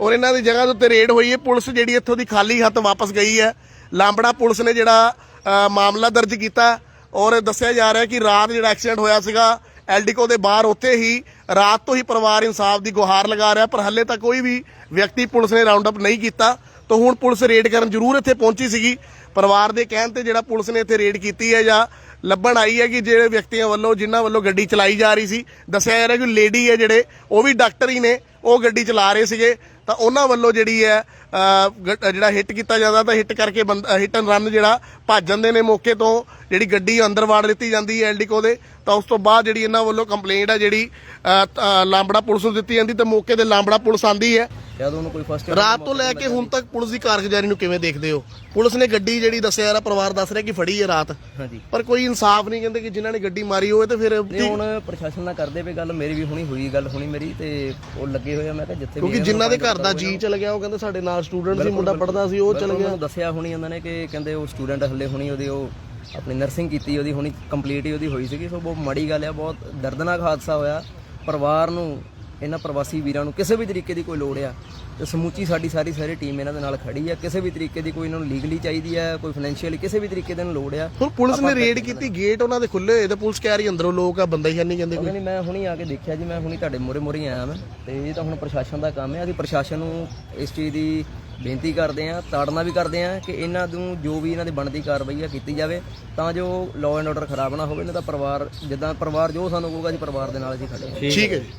ਔਰ ਇਹਨਾਂ ਦੀ ਜਗ੍ਹਾ ਦੇ ਉੱਤੇ ਰੇਡ ਹੋਈ ਹੈ। ਪੁਲਿਸ ਜਿਹੜੀ ਇੱਥੋਂ ਦੀ ਖਾਲੀ ਹੱਥ ਵਾਪਸ ਗਈ ਹੈ। ਲਾਂਬੜਾ ਪੁਲਿਸ ਨੇ ਜਿਹੜਾ ਮਾਮਲਾ ਦਰਜ ਕੀਤਾ। ਔਰ ਦੱਸਿਆ ਜਾ ਰਿਹਾ ਕਿ ਰਾਤ ਜਿਹੜਾ ਐਕਸੀਡੈਂਟ ਹੋਇਆ ਸੀਗਾ, ਐਲਡੀਕੋ ਦੇ ਬਾਹਰ, ਉੱਥੇ ਹੀ ਰਾਤ ਤੋਂ ਹੀ ਪਰਿਵਾਰ ਇਨਸਾਫ ਦੀ ਗੁਹਾਰ ਲਗਾ ਰਿਹਾ ਪਰ ਹੱਲੇ ਤੱਕ ਕੋਈ ਵੀ ਵਿਅਕਤੀ ਪੁਲਿਸ ਨੇ ਰਾਉਂਡ ਅਪ ਨਹੀਂ ਕੀਤਾ। ਤਾਂ ਹੁਣ ਪੁਲਿਸ ਰੇਡ ਕਰਨ ਜ਼ਰੂਰ ਇੱਥੇ ਪਹੁੰਚੀ ਸੀਗੀ। ਪਰਿਵਾਰ ਦੇ ਕਹਿਣ ਤੇ ਜਿਹੜਾ ਪੁਲਿਸ ਨੇ ਇੱਥੇ ਰੇਡ ਕੀਤੀ ਹੈ ਜਾਂ ਲੱਭਣ ਆਈ ਹੈ ਕਿ ਜਿਹੜੇ ਵਿਅਕਤੀਆਂ ਵੱਲੋਂ, ਜਿਨ੍ਹਾਂ ਵੱਲੋਂ ਗੱਡੀ ਚਲਾਈ ਜਾ ਰਹੀ ਸੀ, ਦੱਸਿਆ ਜਾ ਰਿਹਾ ਕਿ ਲੇਡੀ ਹੈ ਜਿਹੜੇ, ਉਹ ਵੀ ਡਾਕਟਰ ਹੀ ਨੇ, ਉਹ ਗੱਡੀ ਚਲਾ ਰਹੇ ਸੀਗੇ। ਤਾਂ ਉਹਨਾਂ ਵੱਲੋਂ ਜਿਹੜੀ ਹੈ ਗ- ਜਿਹੜਾ ਹਿੱਟ ਕੀਤਾ ਜਾਂਦਾ ਤਾਂ ਹਿੱਟ ਕਰਕੇ ਹਿੱਟ ਐਂਡ ਰਨ ਜਿਹੜਾ ਭੱਜ ਜਾਂਦੇ ਨੇ ਮੌਕੇ ਤੋਂ, ਜਿਹੜੀ ਗੱਡੀ ਅੰਦਰ ਵਾੜ ਦਿੱਤੀ ਜਾਂਦੀ ਹੈ ਐਲਡੀਕੋ ਦੇ, ਤਾਂ ਉਸ ਤੋਂ ਬਾਅਦ ਜਿਹੜੀ ਇਹਨਾਂ ਵੱਲੋਂ ਕੰਪਲੇਂਟ ਹੈ ਜਿਹੜੀ ਲਾਂਬੜਾ ਪੁਲਿਸ ਨੂੰ ਦਿੱਤੀ ਜਾਂਦੀ ਤਾਂ ਮੌਕੇ ਤੇ ਲਾਂਬੜਾ ਪੁਲਿਸ ਆਂਦੀ ਹੈ। ਉਹਨੂੰ ਕੋਈ ਫਸਟ ਰਾਤ ਤੋਂ ਲੈ ਕੇ ਹੁਣ ਤੱਕ ਪੁਲਿਸ ਦੀ ਕਾਰਗੁਜ਼ਾਰੀ ਨੂੰ ਕਿਵੇਂ ਦੇਖਦੇ ਹੋ? ਪੁਲਿਸ ਨੇ ਗੱਡੀ ਜਿਹੜੀ ਦੱਸਿਆ ਰਿਹਾ ਪਰਿਵਾਰ ਦੱਸ ਰਿਹਾ ਕਿ ਫੜੀ ਹੈ ਰਾਤ। ਹਾਂਜੀ। ਪਰ ਕੋਈ ਇਨਸਾਫ ਨਹੀਂ ਕਹਿੰਦੇ ਕਿ ਜਿਨ੍ਹਾਂ ਨੇ ਗੱਡੀ ਮਾਰੀ ਹੋਵੇ ਤੇ ਫਿਰ ਨਹੀਂ ਹੁਣ ਪ੍ਰਸ਼ਾਸਨ ਨਾਲ ਕਰਦੇ ਪਏ ਗੱਲ ਮੇਰੀ ਵੀ ਹੁਣੀ ਹੋਈ ਗੱਲ ਹੁਣੀ ਮੇਰੀ ਤੇ ਉਹ ਲੱਗੇ ਹੋਏ ਆ ਮੈਂ ਕਿਹਾ ਜਿੱਥੇ ਵੀ ਕਿਉਂਕਿ ਜਿਨ੍ਹਾਂ ਦੇ ਉਹਨਾਂ ਘਰ ਦਾ ਜੀ ਚਲ ਗਿਆ ਉਹ ਕਹਿੰਦੇ ਸਾਡੇ ਨਾਲ ਸਟੂਡੈਂਟ ਸੀ ਮੁੰਡਾ ਪੜਦਾ ਸੀ ਉਹ ਚਲ ਉਹਨਾਂ ਗਿਆ। ਨੂੰ ਦੱਸਿਆ ਹੁਣੀ ਉਹਨਾਂ ਨੇ ਕਿ ਕਹਿੰਦੇ ਉਹ ਸਟੂਡੈਂਟ ਹੱਲੇ ਹੁਣੀ ਉਹਦੀ ਉਹ ਆਪਣੀ ਨਰਸਿੰਗ ਕੀਤੀ ਉਹਦੀ ਹੁਣੀ ਕੰਪਲੀਟ ਹੀ ਉਹਦੀ ਹੋਈ ਸੀਗੀ ਸੋ ਬਹੁਤ ਮਾੜੀ ਗੱਲ ਆ ਬਹੁਤ ਦਰਦਨਾਕ ਹਾਦਸਾ ਹੋਇਆ। ਪਰਿਵਾਰ ਨੂੰ ਇਹਨਾਂ ਪ੍ਰਵਾਸੀ ਵੀਰਾਂ ਨੂੰ ਕਿਸੇ ਵੀ ਤਰੀਕੇ ਦੀ ਕੋਈ ਲੋੜ ਆ ਤੇ ਸਮੂਚੀ ਸਾਡੀ ਸਾਰੀ ਸਾਰੀ ਟੀਮ ਇਹਨਾਂ ਦੇ ਨਾਲ ਖੜੀ ਆ। ਕਿਸੇ ਵੀ ਤਰੀਕੇ ਦੀ ਕੋਈ ਇਹਨਾਂ ਨੂੰ ਲੀਗਲੀ ਚਾਹੀਦੀ ਆ ਕੋਈ ਫਾਈਨੈਂਸ਼ੀਅਲੀ ਕਿਸੇ ਵੀ ਤਰੀਕੇ ਦੇ ਨੂੰ ਲੋੜ ਆ। ਹੁਣ ਪੁਲਿਸ ਨੇ ਰੇਡ ਕੀਤੀ ਗੇਟ ਉਹਨਾਂ ਦੇ ਖੁੱਲੇ ਹੋਏ ਤੇ ਪੁਲਿਸ ਕਹਿ ਰਹੀ ਅੰਦਰੋਂ ਲੋਕ ਆ ਬੰਦਾ ਹੀ ਨਹੀਂ ਕਹਿੰਦੇ ਕੋਈ। ਕਹਿੰਦੀ ਮੈਂ ਹੁਣੀ ਆ ਕੇ ਦੇਖਿਆ ਜੀ ਮੈਂ ਹੁਣੀ ਤੁਹਾਡੇ ਮੋਰੇ ਮੋਰੇ ਆਇਆ ਮੈਂ ਤੇ ਇਹ ਤਾਂ ਹੁਣ ਪ੍ਰਸ਼ਾਸਨ ਦਾ ਕੰਮ ਹੈ ਅਸੀਂ ਪ੍ਰਸ਼ਾਸਨ ਨੂੰ ਇਸ ਚੀਜ਼ ਦੀ ਬੇਨਤੀ ਕਰਦੇ ਆ ਤਾੜਨਾ ਵੀ ਕਰਦੇ ਆ ਕਿ ਇਹਨਾਂ ਨੂੰ ਜੋ ਵੀ ਇਹਨਾਂ ਦੀ ਬਣਦੀ ਕਾਰਵਾਈ ਆ ਕੀਤੀ ਜਾਵੇ ਤਾਂ ਜੋ ਲਾਅ ਐਂਡ ਆਰਡਰ ਖਰਾਬ ਨਾ ਹੋਵੇ ਨਹੀਂ ਤਾਂ ਪਰਿਵਾਰ ਜਿੱਦਾਂ ਪਰਿਵਾਰ ਜੋ ਸਾਨੂੰ ਕਹੂਗਾ ਜੀ ਪਰਿਵਾਰ ਦੇ ਨਾਲ ਅਸੀਂ ਖੜੇ ਹਾਂ ਠੀਕ ਹੈ ਜੀ।